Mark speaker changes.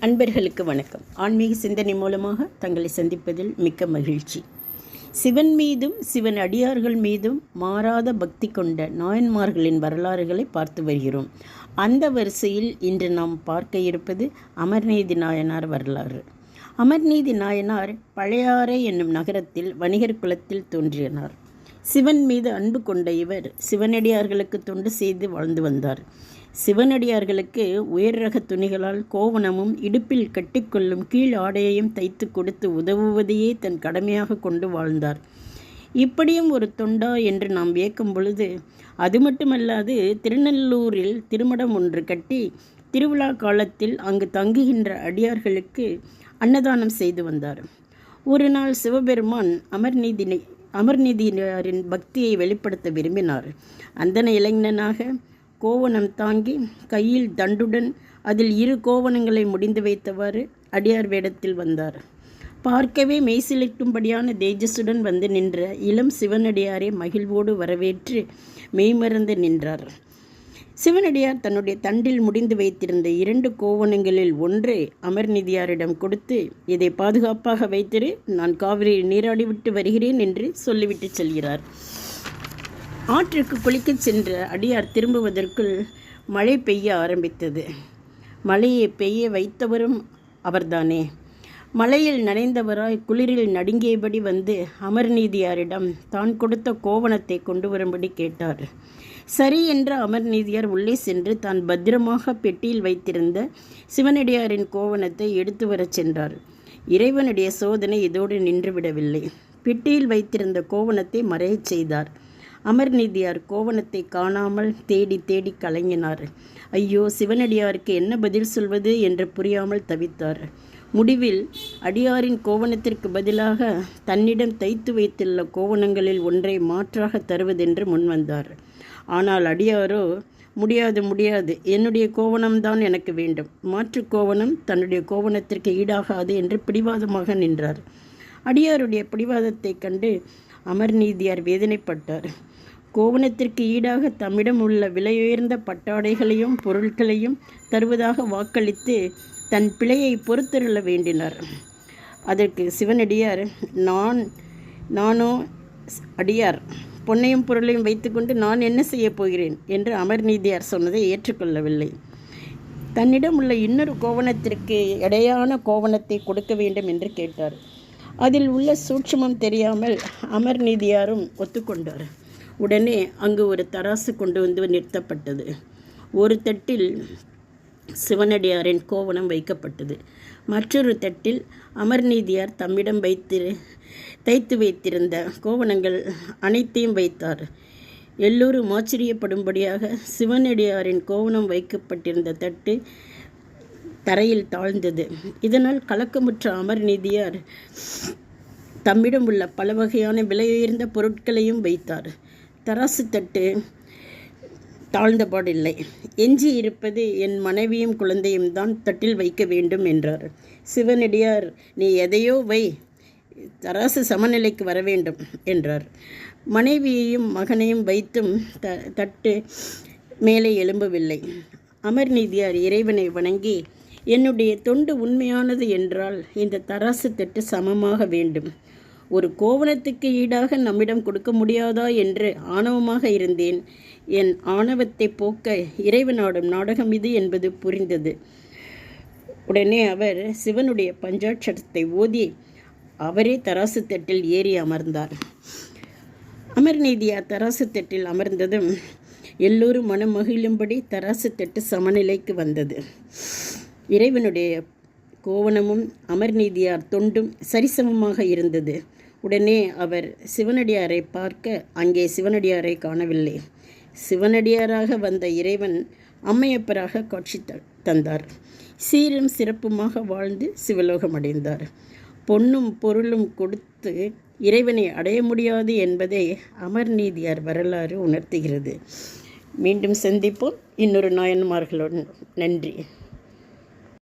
Speaker 1: அன்பர்களுக்கு வணக்கம். ஆன்மீக சிந்தனை மூலமாக தங்களை சந்திப்பதில் மிக்க மகிழ்ச்சி. சிவன் மீதும் சிவன் அடியார்கள் மீதும் மாறாத பக்தி கொண்ட நாயன்மார்களின் வரலாறுகளை பார்த்து வருகிறோம். அந்த வரிசையில் இன்று நாம் பார்க்க இருப்பது அமர்நீதி நாயனார் வரலாறு. அமர்நீதி நாயனார் பழையாறை என்னும் நகரத்தில் வணிகர் குலத்தில் தோன்றினார். சிவன் மீது அன்பு கொண்ட இவர் சிவனடியார்களுக்கு தொண்டு செய்து வாழ்ந்து வந்தார். சிவனடியார்களுக்கு உயர் ரக துணிகளால் கோவணமும் இடுப்பில் கட்டிக்கொள்ளும் கீழ் ஆடையையும் தைத்து கொடுத்து உதவுவதையே தன் கடமையாக கொண்டு வாழ்ந்தார். இப்படியும் ஒரு தொண்டா என்று நாம் வியக்கும் பொழுது அது மட்டுமல்லாது திருநெல்லூரில் திருமடம் ஒன்று கட்டி திருவிழா காலத்தில் அங்கு தங்குகின்ற அடியார்களுக்கு அன்னதானம் செய்து வந்தார். ஒரு நாள் சிவபெருமான் அமர்நீதி அமர்நீதியாரின் பக்தியை வெளிப்படுத்த விரும்பினார். அந்தன இளைஞனாக கோவணம் தாங்கி கையில் தண்டுடன் அதில் இரு கோவணங்களை முடிந்து வைத்தவாறு அடியார் வேடத்தில் வந்தார். பார்க்கவே மெய்சிலிக்கும்படியான தேஜஸுடன் வந்து நின்ற இளம் சிவனடியாரை மகிழ்வோடு வரவேற்று மெய்மறந்து நின்றார். சிவனடியார் தன்னுடைய தண்டில் முடிந்து வைத்திருந்த இரண்டு கோவணங்களில் ஒன்றை அமர்நிதியாரிடம் கொடுத்து இதை பாதுகாப்பாக வைத்திரு நான் காவிரியில் நீராடிவிட்டு வருகிறேன் என்று சொல்லிவிட்டு செல்கிறார். ஆற்றுக்கு குளிக்கச் சென்ற அடியார் திரும்புவதற்குள் மழை பெய்ய ஆரம்பித்தது. மழையை பெய்ய வைத்தவரும் அவர்தானே. மலையில் நனைந்தவராய் குளிரில் நடுங்கியபடி வந்து அமர்நீதியாரிடம் தான் கொடுத்த கோவணத்தை கொண்டு வரும்படி கேட்டார். சரி என்ற அமர்நீதியார் உள்ளே சென்று தான் பத்திரமாக பெட்டியில் வைத்திருந்த சிவனடியாரின் கோவணத்தை எடுத்து வரச் சென்றார். இறைவனுடைய சோதனை இதோடு நின்றுவிடவில்லை. பெட்டியில் வைத்திருந்த கோவணத்தை மறையச் செய்தார். அமர்நீதியார் கோவணத்தை காணாமல் தேடி தேடி கலங்கினார். ஐயோ சிவனடியாருக்கு என்ன பதில் சொல்வது என்று புரியாமல் தவித்தார். முடிவில் அடியாரின் கோவணத்திற்கு பதிலாக தன்னிடம் தைத்து வைத்துள்ள கோவணங்களில் ஒன்றை மாற்றாக தருவதென்று முன்வந்தார். ஆனால் அடியாரோ முடியாது முடியாது என்னுடைய கோவணம்தான் எனக்கு வேண்டும். மாற்று கோவணம் தன்னுடைய கோவணத்திற்கு ஈடாகாது என்று பிடிவாதமாக நின்றார். அடியாருடைய பிடிவாதத்தை கண்டு அமர்நீதியார் வேதனைப்பட்டார். கோவணத்திற்கு ஈடாக தம்மிடம் உள்ள விலையுயர்ந்த பட்டாடைகளையும் பொருட்களையும் தருவதாக வாக்களித்து தன் பிழையை பொறுத்தருள வேண்டினார். அதற்கு சிவனடியார் நான் நானோ அடியார் பொன்னையும் பொருளையும் வைத்துக்கொண்டு நான் என்ன செய்யப் போகிறேன்? என்று அமர்நீதியார் சொன்னதை ஏற்றுக்கொள்ளவில்லை. தன்னிடம் உள்ள இன்னொரு கோவணத்திற்கு இடையான கோவணத்தை கொடுக்க வேண்டும் என்று கேட்டார். அதில் உள்ள சூட்சமம் தெரியாமல் அமர்நீதியாரும் ஒத்துக்கொண்டார். உடனே அங்கு ஒரு தராசு கொண்டு வந்து நிறுத்தப்பட்டது. ஒரு தட்டில் சிவனடியாரின் கோவணம் வைக்கப்பட்டது. மற்றொரு தட்டில் அமர்நீதியார் தம்மிடம் வைத்து தைத்து வைத்திருந்த கோவணங்கள் அனைத்தையும் வைத்தார். எல்லோரும் ஆச்சரியப்படும்படியாக சிவனடியாரின் கோவணம் வைக்கப்பட்டிருந்த தட்டு தரையில் தாழ்ந்தது. இதனால் கலக்கமுற்ற அமர்நீதியார் தம்மிடம் உள்ள பல வகையான விலையுயர்ந்த பொருட்களையும் வைத்தார். தராசு தட்டு தாழ்ந்தபாடில்லை எஞ்சி இருப்பது என் மனைவியும் குழந்தையும் தான் தட்டில் வைக்க வேண்டும் என்றார். சிவனடியார் நீ எதையோ வை தராசு சமநிலைக்கு வர வேண்டும் என்றார். மனைவியையும் மகனையும் வைத்தும் த தட்டு மேலே எழும்பவில்லை. அமர்நீதியார் இறைவனை வணங்கி என்னுடைய தொண்டு உண்மையானது என்றால் இந்த தராசு தட்டு சமமாக வேண்டும். ஒரு கோவணத்துக்கு ஈடாக நம்மிடம் கொடுக்க முடியாதா என்று ஆணவமாக இருந்தேன். என் ஆணவத்தை போக்க இறைவனாடும் நாடகம் இது என்பது புரிந்தது. உடனே அவர் சிவனுடைய பஞ்சாட்சரத்தை ஓதி அவரே தராசு தட்டில் ஏறி அமர்ந்தார். அமர்நீதியா தராசு தட்டில் அமர்ந்ததும் எல்லோரும் மனம் மகிழும்படி தராசு தட்டு சமநிலைக்கு வந்தது. இறைவனுடைய கோவணமும் அமர்நீதியார் தொண்டும் சரிசமமாக இருந்தது. உடனே அவர் சிவனடியாரை பார்க்க அங்கே சிவனடியாரை காணவில்லை. சிவனடியாராக வந்த இறைவன் அம்மையப்பராக காட்சி தந்தார். சீரும் சிறப்புமாக வாழ்ந்து சிவலோகம் அடைந்தார். பொன்னும் பொருளும் கொடுத்து இறைவனை அடைய முடியாது என்பதை அமர்நீதியார் வரலாறு உணர்த்துகிறது. மீண்டும் சந்திப்போம். இன்னொரு நாயன்மார்களுடன் நன்றி.